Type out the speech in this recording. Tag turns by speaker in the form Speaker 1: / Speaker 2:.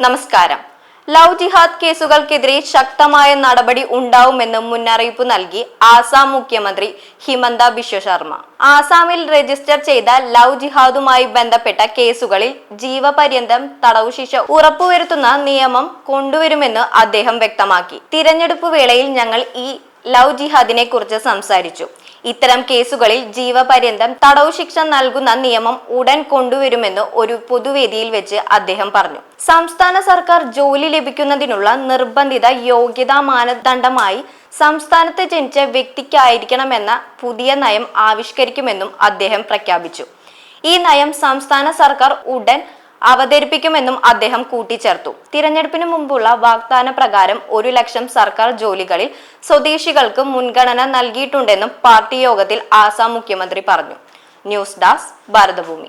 Speaker 1: നമസ്കാരം. ലവ് ജിഹാദ് കേസുകൾക്കെതിരെ ശക്തമായ നടപടി ഉണ്ടാവുമെന്ന് മുന്നറിയിപ്പ് നൽകി ആസാം മുഖ്യമന്ത്രി ഹിമന്ത ബിശ്വ ശർമ്മ. ആസാമിൽ രജിസ്റ്റർ ചെയ്ത ലവ് ജിഹാദുമായി ബന്ധപ്പെട്ട കേസുകളിൽ ജീവപര്യന്തം തടവു ശിക്ഷ ഉറപ്പുവരുത്തുന്ന നിയമം കൊണ്ടുവരുമെന്ന് അദ്ദേഹം വ്യക്തമാക്കി. തിരഞ്ഞെടുപ്പ് വേളയിൽ ഞങ്ങൾ ഈ ലവ് ജിഹാദിനെ കുറിച്ച് സംസാരിച്ചു. ഇത്തരം കേസുകളിൽ ജീവപര്യന്തം തടവ് ശിക്ഷ നൽകുന്ന നിയമം ഉടൻ കൊണ്ടുവരുമെന്ന് ഒരു പൊതുവേദിയിൽ വെച്ച് അദ്ദേഹം പറഞ്ഞു. സംസ്ഥാന സർക്കാർ ജോലി ലഭിക്കുന്നതിനുള്ള നിർബന്ധിത യോഗ്യതാ മാനദണ്ഡമായി സംസ്ഥാനത്ത് ജനിച്ച വ്യക്തിക്കായിരിക്കണമെന്ന പുതിയ നയം ആവിഷ്കരിക്കുമെന്നും അദ്ദേഹം പ്രഖ്യാപിച്ചു. ഈ നയം സംസ്ഥാന സർക്കാർ ഉടൻ അവതരിപ്പിക്കുമെന്നും അദ്ദേഹം കൂട്ടിച്ചേർത്തു. തിരഞ്ഞെടുപ്പിന് മുമ്പുള്ള വാഗ്ദാന പ്രകാരം ഒരു ലക്ഷം സർക്കാർ ജോലികളിൽ സ്വദേശികൾക്ക് മുൻഗണന നൽകിയിട്ടുണ്ടെന്നും പാർട്ടി യോഗത്തിൽ ആസാം മുഖ്യമന്ത്രി പറഞ്ഞു. News desk Bharatabhoomi.